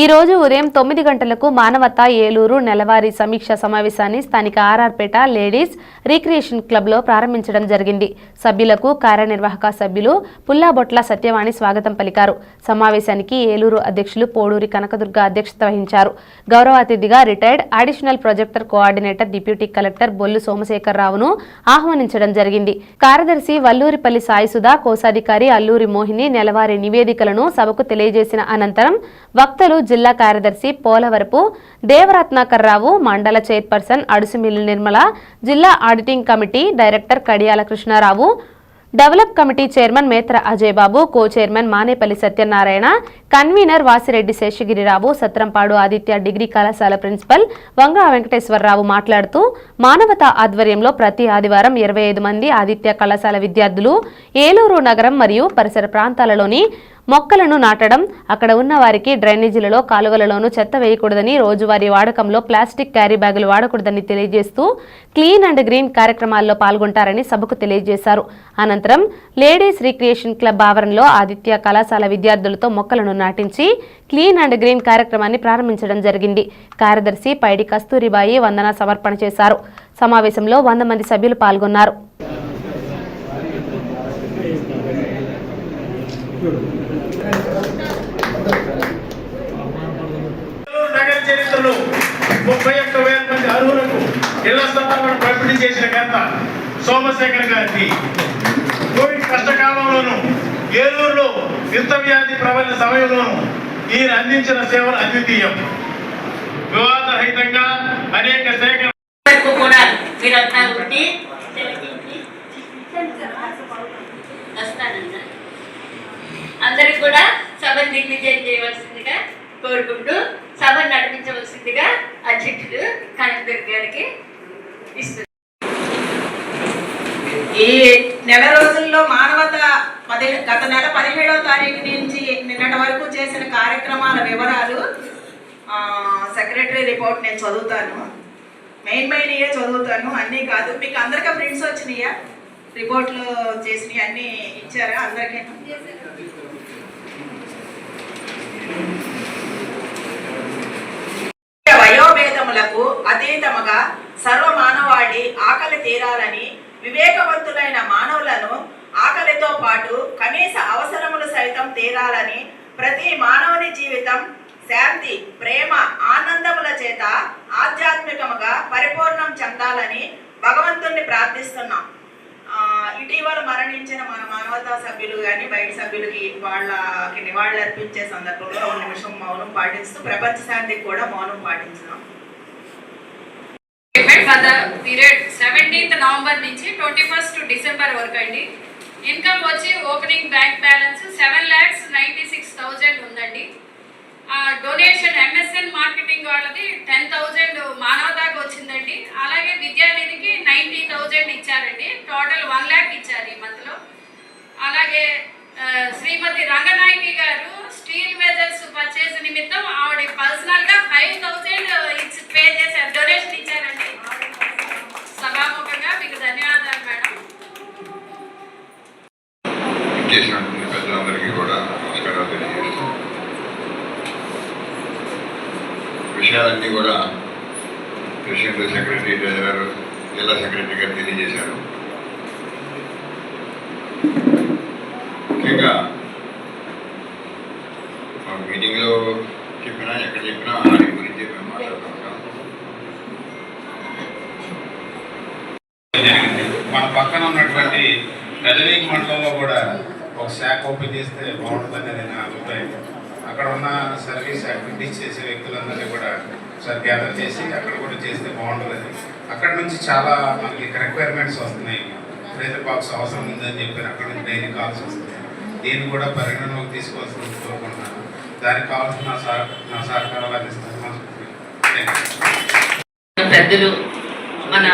ఈ రోజు ఉదయం తొమ్మిది గంటలకు మానవత ఏలూరు నెలవారీ సమీక్ష సమావేశాన్ని స్థానిక ఆర్ఆర్పేట లేడీస్ రీక్రియేషన్ క్లబ్లో ప్రారంభించడం జరిగింది. సభ్యులకు కార్యనిర్వాహక సభ్యులు పుల్లాబొట్ల సత్యవాణి స్వాగతం పలికారు. సమావేశానికి ఏలూరు అధ్యక్షులు పోడూరి కనకదుర్గ అధ్యక్షత వహించారు. గౌరవ అతిథిగా retired additional projector coordinator deputy collector Bollu సోమశేఖరరావును ఆహ్వానించడం జరిగింది. కార్యదర్శి వల్లూరిపల్లి సాయిసుధ కోశాధికారి అల్లూరి మోహిని నెలవారీ నివేదికలను సభకు తెలియజేసిన అనంతరం వక్తలు జిల్లా కార్యదర్శి పోలవరపు దేవరత్నాకర్రావు మండల చైర్పర్సన్ అడుసుమిల్లి నిర్మల జిల్లా auditing committee director Kadiyala Krishnarao develop committee chairman మేత్ర Ajay Babu co chairman Manepalli Satyanarayana convener Vasireddy Seshagirirao Satrampadu Aditya degree కళాశాల ప్రిన్సిపల్ వంగా వెంకటేశ్వరరావు మాట్లాడుతూ మానవత ఆధ్వర్యంలో ప్రతి ఆదివారం ఇరవై ఐదు మంది ఆదిత్య కళాశాల విద్యార్థులు ఏలూరు నగరం మరియు పరిసర ప్రాంతాలలోని మొక్కలను నాటడం అక్కడ ఉన్న వారికి డ్రైనేజీలలో కాలువలలోనూ చెత్త వేయకూడదని రోజువారీ వాడకంలో ప్లాస్టిక్ క్యారీ బ్యాగులు వాడకూడదని తెలియజేస్తూ క్లీన్ అండ్ గ్రీన్ కార్యక్రమాల్లో పాల్గొంటారని సభకు తెలియజేశారు. అనంతరం లేడీస్ రీక్రియేషన్ క్లబ్ ఆవరణలో ఆదిత్య కళాశాల విద్యార్థులతో మొక్కలను నాటించి క్లీన్ అండ్ గ్రీన్ కార్యక్రమాన్ని ప్రారంభించడం జరిగింది. కార్యదర్శి పైడి కస్తూరిబాయి వందన సమర్పణ చేశారు. సమావేశంలో వంద మంది సభ్యులు పాల్గొన్నారు. నగర ముప్పై ఒక్క వేల మంది అర్హులకు ఇళ్ళ స్థలాలను పంపిణీ చేసిన ఘనత సోమశేఖర్ గారికి కోవిడ్ కష్టకాలంలోనూ ఏలూరులో వింత వ్యాధి ప్రబలిన సమయంలోనూ ఈయన అందించిన సేవలు అద్వితీయం. వివాదరహితంగా అనేక సేకరణ వరకు కూడా మీరంతా అందరికి కూడా సభను దిగ్విజయం చేయవలసిందిగా కోరుకుంటూ అధ్యక్షుడు కనకదుర్గ గారికి ఈ నెల రోజుల్లో మానవత పది గత నెల పదిహేడవ తారీఖు నుంచి నిన్నటి వరకు చేసిన కార్యక్రమాల వివరాలు ఆ, సెక్రటరీ రిపోర్ట్ నేను చదువుతాను. మెయిన్ మెయిన్ ఇయే చదువుతాను. అన్నీ కాదు. మీకు అందరికీ ప్రింట్స్ వచ్చినాయా? రిపోర్ట్లు చేసినవి అన్నీ ఇచ్చారా? అందరికీ? అతీతముగా సర్వ మానవాళి ఆకలి తీరాలని వివేకవంతులైన మానవులను ఆకలితో పాటు కనీస అవసరములు సైతం తీరాలని ప్రతి మానవుని జీవితం శాంతి ప్రేమ ఆనందముల చేత ఆధ్యాత్మికముగా పరిపూర్ణం చెందాలని భగవంతుణ్ణి ప్రార్థిస్తున్నాం. ఇటీవల మరణించిన మన మానవతా సభ్యులు కానీ బయట సభ్యులకి వాళ్ళకి నివాళులు అర్పించే సందర్భంలో ఒక నిమిషం మౌనం పాటిస్తూ ప్రపంచ శాంతికి కూడా మౌనం పాటించినాం పేమెంట్ పీరియడ్ సెవెంటీన్త్ నవంబర్ నుంచి ట్వంటీ ఫస్ట్ డిసెంబర్ వరకు అండి. ఇన్కమ్ వచ్చి opening bank balance seven lakhs ninety six thousand ఉందండి డొనేషన్ ఎంఎస్ఎన్ మార్కెటింగ్ వాళ్ళది టెన్ థౌజండ్ మానవతాకు వచ్చిందండి. అలాగే విద్యానిధికి నైంటీ థౌజండ్ ఇచ్చారండి. టోటల్ వన్ ల్యాక్ ఇచ్చారు ఈ మంత్లో అలాగే శ్రీమతి రంగనాయకి గారు స్టీల్ వెజల్స్ పర్చేస్ నిమిత్తం ఆవిడ పర్సనల్గా ఫైవ్ ఫైవ్ థౌసండ్ ఇచ్చి పే చేశారు డొనేషన్ ఇచ్చారండి సభాముఖంగా మీకు ధన్యవాదాలు మేడం చేసినటువంటి పెద్దలందరికీ కూడా నమస్కారాలు తెలియజేస్తాం విషయాలన్నీ కూడా ప్రెసిడెంట్ సెక్రటరీ ట్రెజరర్ జిల్లా సెక్రటరీ గారు తెలియజేశారు. ముఖ్యంగా మా మీటింగ్లో చెప్పినా ఎక్కడ చెప్పినా ఆడి గురించి మేము మాట్లాడుతుంటాం మన పక్కన ఉన్నటువంటి పెదవీకి మండలంలో కూడా ఒక శాఖ ఓపెన్ చేస్తే బాగుంటుందనేది నా అభిప్రాయం. అక్కడ ఉన్న సర్వీస్ యాక్టివిటీస్ చేసే వ్యక్తులందరినీ కూడా సార్ గ్యాదర్ చేసి అక్కడ కూడా చేస్తే బాగుంటుంది అక్కడ నుంచి చాలా మనకి రిక్వైర్మెంట్స్ వస్తున్నాయి. ప్రెజర్ బాక్స్ అవసరం ఉందని చెప్పి అక్కడ నుంచి డైలీ కాల్స్ వస్తున్నాయి. దీన్ని కూడా పరిగణలోకి తీసుకోవాల్సింది కోరుకుంటున్నాను దానికి కావాల్సిన నా సహ నా సహకారాలు అందిస్తాను. పెద్దలు మన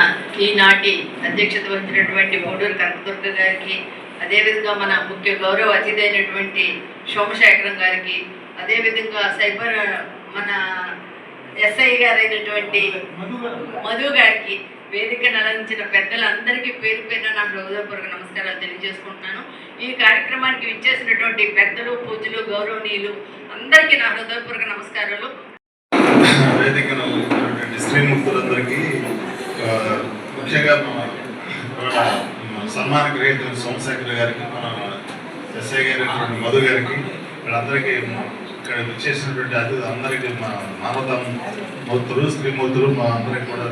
ఈనాటి అధ్యక్షత వచ్చినటువంటి మౌడూరు కనకదుర్గ గారికి అదేవిధంగా మన ముఖ్య గౌరవ అతిథి అయినటువంటి సోమశేఖరం గారికి అదేవిధంగా సైబర్ మన ఎస్ఐ గారైనటువంటి మధు గారికి వేదికను అలంచిన పెద్దలందరికీ పేరు పేరున నా హృదయపూర్వక నమస్కారాలు తెలియజేసుకుంటున్నాను. ఈ కార్యక్రమానికి విచ్చేసినటువంటి పెద్దలు పూజలు గౌరవనీయులు అందరికీ నా హృదయపూర్వక నమస్కారాలు. వేదికను శ్రీమూర్తులందరికీ ముఖ్యంగా సన్మాన గ్రహీత సోమశేఖర్ గారికి మన ఎస్ఐ గారి మధు గారికి వీళ్ళందరికీ ఇక్కడ విచ్చేసినటువంటి అతిథి అందరికీ మా మానవత మూర్తులు స్త్రీమూర్తులు మా అందరికి కూడా